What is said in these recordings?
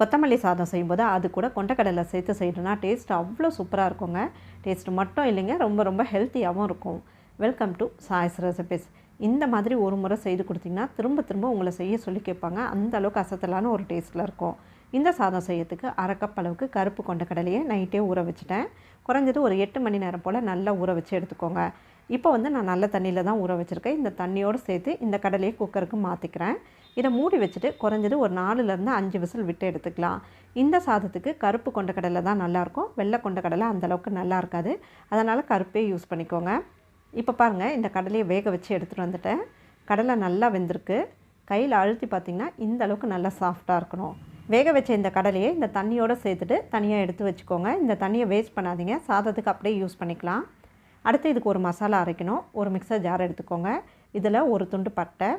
கொத்தமல்லி சாதம் செய்யும்போது அது கூட கொண்டக்கடலை சேர்த்து செய்யணும்னா டேஸ்ட் அவ்வளோ சூப்பராக இருக்குங்க. டேஸ்ட் மட்டும் இல்லைங்க ரொம்ப ரொம்ப ஹெல்த்தியாகவும் இருக்கும். வெல்கம் டு சாய்ஸ் ரெசிபிஸ் இந்த மாதிரி ஒரு முறை செய்து கொடுத்தீங்கன்னா திரும்ப திரும்ப உங்களை செய்ய சொல்லி கேட்பாங்க. அந்த அளவுக்கு அசத்தலான ஒரு டேஸ்ட்டில் இருக்கும். இந்த சாதம் செய்யறதுக்கு அரை கப் அளவுக்கு கருப்பு கொண்ட கடலையை நைட்டே ஊற வச்சுட்டேன். குறைஞ்சது ஒரு எட்டு மணி நேரம் போல் நல்லா ஊற வச்சு எடுத்துக்கோங்க. இப்போ வந்து நான் நல்ல தண்ணியில் தான் ஊற வச்சுருக்கேன். இந்த தண்ணியோடு சேர்த்து இந்த கடலையை குக்கருக்கு மாற்றிக்கிறேன் இதை மூடி வச்சுட்டு குறைஞ்சது ஒரு நாலுலேருந்து அஞ்சு விசில் விட்டு எடுத்துக்கலாம். இந்த சாதத்துக்கு கருப்பு கொண்ட கடலை தான் நல்லாயிருக்கும் வெள்ளை கொண்ட கடலை அந்தளவுக்கு நல்லா இருக்காது. அதனால் கருப்பே யூஸ் பண்ணிக்கோங்க. இப்போ பாருங்கள் இந்த கடலையை வேக வச்சு எடுத்துகிட்டு வந்துட்டேன். கடலை நல்லா வெந்திருக்கு. கையில் அழுத்தி பார்த்திங்கன்னா இந்த அளவுக்கு நல்லா சாஃப்டாக இருக்கணும். வேக வச்ச இந்த கடலையை இந்த தண்ணியோடு சேர்த்துட்டு தனியாக எடுத்து வச்சுக்கோங்க. இந்த தண்ணியை வேஸ்ட் பண்ணாதீங்க. சாதத்துக்கு அப்படியே யூஸ் பண்ணிக்கலாம். அடுத்து இதுக்கு ஒரு மசாலா அரைக்கணும். ஒரு மிக்சர் ஜார் எடுத்துக்கோங்க. இதில் ஒரு துண்டு பட்டை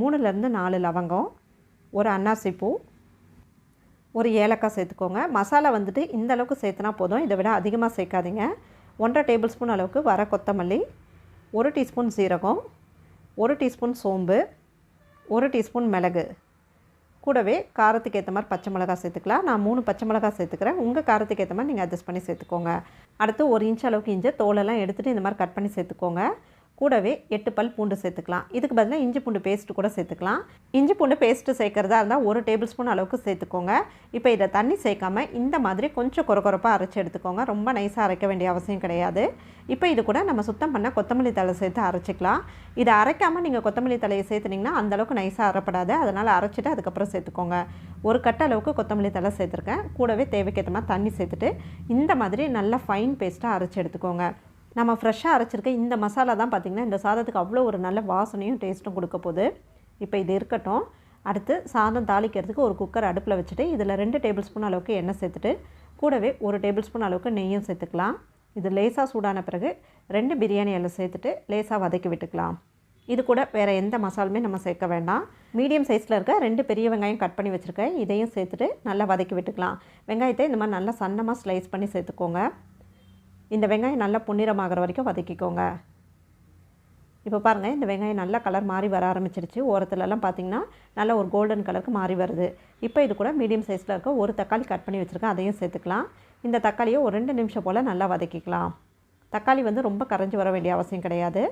மூணுலேருந்து நாலு லவங்கம் ஒரு அன்னாசிப்பூ ஒரு ஏலக்காய் சேர்த்துக்கோங்க. மசாலா வந்துட்டு இந்த அளவுக்கு சேர்த்துனா போதும். இதை விட அதிகமாக சேர்க்காதீங்க. ஒன்றரை டேபிள் ஸ்பூன் அளவுக்கு வர கொத்தமல்லி ஒரு டீஸ்பூன் சீரகம் ஒரு டீஸ்பூன் சோம்பு ஒரு டீஸ்பூன் மிளகு. கூடவே காரத்துக்கு ஏற்ற மாதிரி பச்சை மிளகா சேர்த்துக்கலாம். நான் மூணு பச்சை மிளகா சேர்த்துக்கிறேன். உங்கள் காரத்துக்கு ஏற்ற மாதிரி நீங்கள் அட்ஜஸ்ட் பண்ணி சேர்த்துக்கோங்க. அடுத்து ஒரு இன்ச் அளவுக்கு இஞ்சி தோலெல்லாம் எடுத்துகிட்டு இந்த மாதிரி கட் பண்ணி சேர்த்துக்கோங்க. கூடவே எட்டு பல் பூண்டு சேர்த்துக்கலாம். இதுக்கு பதிலாக இஞ்சி பூண்டு பேஸ்ட்டு கூட சேர்த்துக்கலாம். இஞ்சி பூண்டு பேஸ்ட்டு சேர்க்குறதா இருந்தால் ஒரு டேபிள் ஸ்பூன் அளவுக்கு சேர்த்துக்கோங்க. இப்போ இதை தண்ணி சேர்க்காம இந்த மாதிரி கொஞ்சம் கொரகொரப்பாக அரைச்சி எடுத்துக்கோங்க. ரொம்ப நைஸாக அரைக்க வேண்டிய அவசியம் கிடையாது. இப்போ இது கூட நம்ம சுத்தம் பண்ண கொத்தமல்லி தழை சேர்த்து அரைச்சிக்கலாம். இதை அரைக்காமல் நீங்கள் கொத்தமல்லி தலையை சேர்த்துனிங்கன்னா அந்தளவுக்கு நைஸாக அரைப்படாது. அதனால் அரைச்சிட்டு அதுக்கப்புறம் சேர்த்துக்கோங்க. ஒரு கட்ட அளவுக்கு கொத்தமல்லி தழை சேர்த்துருக்கேன். கூடவே தேவைக்கேற்ற மாதிரி தண்ணி சேர்த்துட்டு இந்த மாதிரி நல்லா ஃபைன் பேஸ்ட்டாக அரைச்சி எடுத்துக்கோங்க. நம்ம ஃப்ரெஷ்ஷாக அரைச்சிருக்க இந்த மசாலா தான் பார்த்திங்கன்னா இந்த சாதத்துக்கு அவ்வளோ ஒரு நல்ல வாசனையும் டேஸ்ட்டும் கொடுக்க போகுது. இப்போ இது இருக்கட்டும். அடுத்து சாதம் தாளிக்கிறதுக்கு ஒரு குக்கர் அடுப்பில் வச்சுட்டு இதில் ரெண்டு டேபிள் ஸ்பூன் அளவுக்கு எண்ணெய் சேர்த்துட்டு கூடவே ஒரு டேபிள் ஸ்பூன் அளவுக்கு நெய்யும் சேர்த்துக்கலாம். இது லேசாக சூடான பிறகு ரெண்டு பிரியாணி எல்லாம் சேர்த்துட்டு லேசாக வதக்கி விட்டுக்கலாம். இது கூட வேறு எந்த மசாலுமே நம்ம சேர்க்க வேண்டாம். மீடியம் சைஸில் இருக்க ரெண்டு பெரிய வெங்காயம் கட் பண்ணி வச்சுருக்கேன். இதையும் சேர்த்துட்டு நல்லா வதக்கி விட்டுக்கலாம். வெங்காயத்தை இந்த மாதிரி நல்லா சன்னமாக ஸ்லைஸ் பண்ணி சேர்த்துக்கோங்க. இந்த வெங்காயம் நல்லா பொன்னிறமாகிற வரைக்கும் வதக்கிக்கோங்க. இப்போ பாருங்கள் இந்த வெங்காயம் நல்லா கலர் மாறி வர ஆரம்பிச்சிருச்சு. ஓரத்துலலாம் பார்த்திங்கன்னா நல்லா ஒரு கோல்டன் கலருக்கு மாறி வருது. இப்போ இது கூட மீடியம் சைஸில் இருக்க ஒரு தக்காளி கட் பண்ணி வச்சுருக்கேன். அதையும் சேர்த்துக்கலாம். இந்த தக்காளியை ஒரு ரெண்டு நிமிஷம் போல் நல்லா வதக்கிக்கலாம். தக்காளி வந்து ரொம்ப கரைஞ்சி வர வேண்டிய அவசியம் கிடையாது.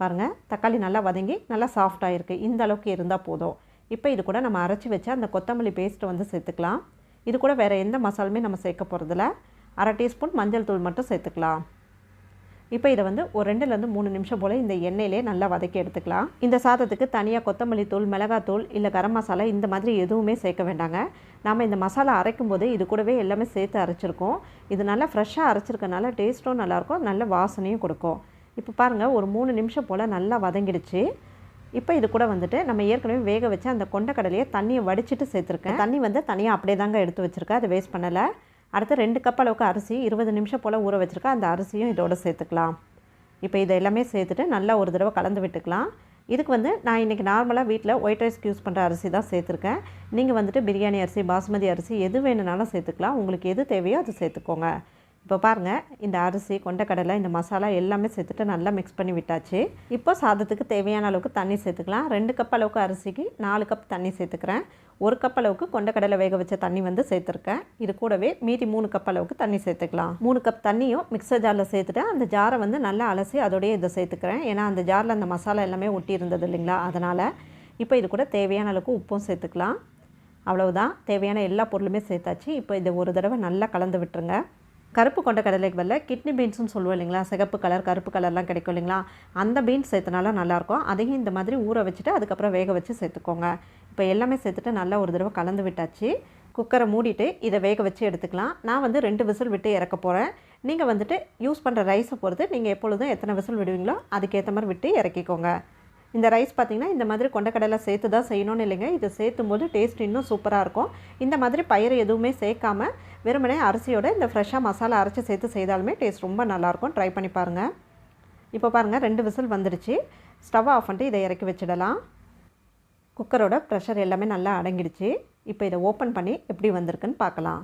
பாருங்கள் தக்காளி நல்லா வதங்கி நல்லா சாஃப்டாக இருக்குது இந்த அளவுக்கு இருந்தால் போதும். இப்போ இது கூட நம்ம அரைச்சி வச்ச அந்த கொத்தமல்லி பேஸ்ட்டை வந்து சேர்த்துக்கலாம். இது கூட வேறு எந்த மசாலுமே நம்ம சேர்க்க போகிறதில்ல அரை டீஸ்பூன் மஞ்சள் தூள் மட்டும் சேர்த்துக்கலாம். இப்போ இதை வந்து ஒரு ரெண்டுலேருந்து மூணு நிமிஷம் போல் இந்த எண்ணெயிலே நல்லா வதக்கி எடுத்துக்கலாம். இந்த சாதத்துக்கு தனியாக கொத்தமல்லி தூள் மிளகாத்தூள் இல்லை கரம் மசாலா இந்த மாதிரி எதுவுமே சேர்க்க வேண்டாங்க. நாம் இந்த மசாலா அரைக்கும் போது இது கூடவே எல்லாமே சேர்த்து அரைச்சிருக்கோம். இது நல்லா ஃப்ரெஷ்ஷாக அரைச்சிருக்கனால டேஸ்ட்டும் நல்லாயிருக்கும் நல்ல வாசனையும் கொடுக்கும். இப்போ பாருங்கள் ஒரு மூணு நிமிஷம் போல் நல்லா வதங்கிடுச்சு. இப்போ இது கூட வந்துட்டு நம்ம ஏற்கனவே வேக வச்சு அந்த கொண்டக்கடலையை தண்ணியை வடிச்சிட்டு சேர்த்துருக்கேன். தண்ணி வந்து தனியாக அப்படியே தாங்க எடுத்து வச்சுருக்கேன். அதை வேஸ்ட் பண்ணலை. அடுத்து ரெண்டு கப் அளவுக்கு அரிசி இருபது நிமிஷம் போல் ஊற வச்சுருக்கேன். அந்த அரிசியும் இதோட சேர்த்துக்கலாம். இப்போ இதை எல்லாமே சேர்த்துட்டு நல்லா ஒரு தடவை கலந்து விட்டுக்கலாம். இதுக்கு வந்து நான் இன்றைக்கி நார்மலாக வீட்டில் ஒயிட் ரைஸ்க்கு யூஸ் பண்ணுற அரிசி தான் சேர்த்துருக்கேன். நீங்கள் வந்துட்டு பிரியாணி அரிசி பாஸ்மதி அரிசி எது வேணுனாலும் சேர்த்துக்கலாம். உங்களுக்கு எது தேவையோ அது சேர்த்துக்கோங்க. இப்போ பாருங்கள் இந்த அரிசி கொண்டக்கடலை இந்த மசாலா எல்லாமே சேர்த்துட்டு நல்லா மிக்ஸ் பண்ணி விட்டாச்சு. இப்போ சாதத்துக்கு தேவையான அளவுக்கு தண்ணி சேர்த்துக்கலாம். ரெண்டு கப் அளவுக்கு அரிசிக்கு நாலு கப் தண்ணி சேர்த்துக்கிறேன். ஒரு கப் அளவுக்கு கொண்டக்கடலை வேக வச்ச தண்ணி வந்து சேர்த்துருக்கேன். இது கூடவே மீதி மூணு கப் அளவுக்கு தண்ணி சேர்த்துக்கலாம். மூணு கப் தண்ணியும் மிக்சர் ஜாரில் சேர்த்துட்டு அந்த ஜாரை வந்து நல்லா அலசி அதோடய இதை சேர்த்துக்கிறேன். ஏன்னா அந்த ஜாரில் அந்த மசாலா எல்லாமே ஒட்டி இருந்தது இல்லைங்களா? அதனால் இப்போ இது கூட தேவையான அளவுக்கு உப்பும் சேர்த்துக்கலாம். அவ்வளவுதான். தேவையான எல்லா பொருளுமே சேர்த்தாச்சு. இப்போ இதை ஒரு தடவை நல்லா கலந்து விட்டுருங்க. கருப்பு கொண்ட கடலைக்கு பதில் கிட்னி பீன்ஸ்னு சொல்லுவோம் இல்லைங்களா? சிகப்பு கலர் கருப்பு கலர்லாம் கிடைக்கும் இல்லைங்களா? அந்த பீன்ஸ் சேர்த்தனால நல்லாயிருக்கும். அதையும் இந்த மாதிரி ஊற வச்சுட்டு அதுக்கப்புறம் வேக வச்சு சேர்த்துக்கோங்க. இப்போ எல்லாமே சேர்த்துட்டு நல்லா ஒரு தடவை கலந்து விட்டாச்சு. குக்கரை மூடிட்டு இதை வேக வச்சு எடுத்துக்கலாம். நான் வந்து ரெண்டு விசில் விட்டு இறக்க போகிறேன் நீங்கள் வந்துட்டு யூஸ் பண்ணுற ரைஸை பொறுத்து நீங்கள் எப்பொழுதும் எத்தனை விசில் விடுவீங்களோ அதுக்கேற்ற மாதிரி விட்டு இறக்கிக்கோங்க. இந்த ரைஸ் பார்த்திங்கன்னா இந்த மாதிரி கொண்டக்கடலை சேர்த்து தான் செய்யணும்னு இல்லைங்க. இது சேர்த்தும் போது டேஸ்ட் இன்னும் சூப்பராக இருக்கும். இந்த மாதிரி பயிர் எதுவுமே சேர்க்காம வெறுமனே அரிசியோட இந்த ஃப்ரெஷ்ஷாக மசாலா அரைச்சி சேர்த்து செய்தாலுமே டேஸ்ட் ரொம்ப நல்லாயிருக்கும் ட்ரை பண்ணி பாருங்கள் இப்போ பாருங்கள் ரெண்டு விசில் வந்துடுச்சு. ஸ்டவ் ஆஃப் பண்ணிட்டு இதை இறக்கி வச்சிடலாம். குக்கரோட ப்ரெஷர் எல்லாமே நல்லா அடங்கிடுச்சு. இப்போ இதை ஓப்பன் பண்ணி எப்படி வந்திருக்குன்னு பார்க்கலாம்.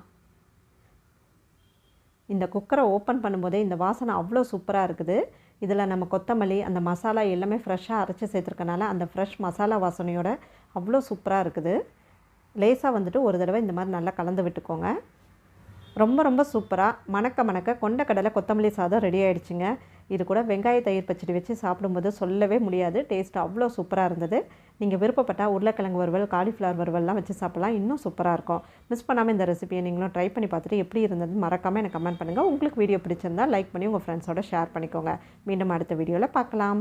இந்த குக்கரை ஓப்பன் பண்ணும்போதே இந்த வாசனை அவ்வளோ சூப்பராக இருக்குது. இதில் நம்ம கொத்தமல்லி அந்த மசாலா எல்லாமே ஃப்ரெஷ்ஷாக அரைச்சி சேர்த்துருக்கனால அந்த ஃப்ரெஷ் மசாலா வாசனையோட அவ்வளோ சூப்பராக இருக்குது. லேசாக வந்துட்டு ஒரு தடவை இந்த மாதிரி நல்லா கலந்து விட்டுக்கோங்க. ரொம்ப ரொம்ப சூப்பராக மணக்க மணக்க கொண்டக்கடலை கொத்தமல்லி சாதம் ரெடி ஆகிடுச்சிங்க இது கூட வெங்காய தயிர் பச்சடி வச்சு சாப்பிடும்போது சொல்லவே முடியாது. டேஸ்ட் அவ்வளோ சூப்பராக இருந்தது. நீங்கள் விருப்பப்பட்டால் உருளைக்கிழங்கு வறுவல் காலிஃப்ளவர் வறுவல்லாம் வச்சு சாப்பிட்லாம். இன்னும் சூப்பராக இருக்கும். மிஸ் பண்ணாமல் இந்த ரெசிபியை நீங்களும் ட்ரை பண்ணி பார்த்துட்டு எப்படி இருந்தது மறக்காமல் எனக்கு கமெண்ட் பண்ணுங்கள் உங்களுக்கு வீடியோ பிடிச்சிருந்தா லைக் பண்ணி உங்கள் ஃப்ரெண்ட்ஸோட ஷேர் பண்ணிக்கோங்க. மீண்டும் அடுத்த வீடியோவில் பார்க்கலாம்.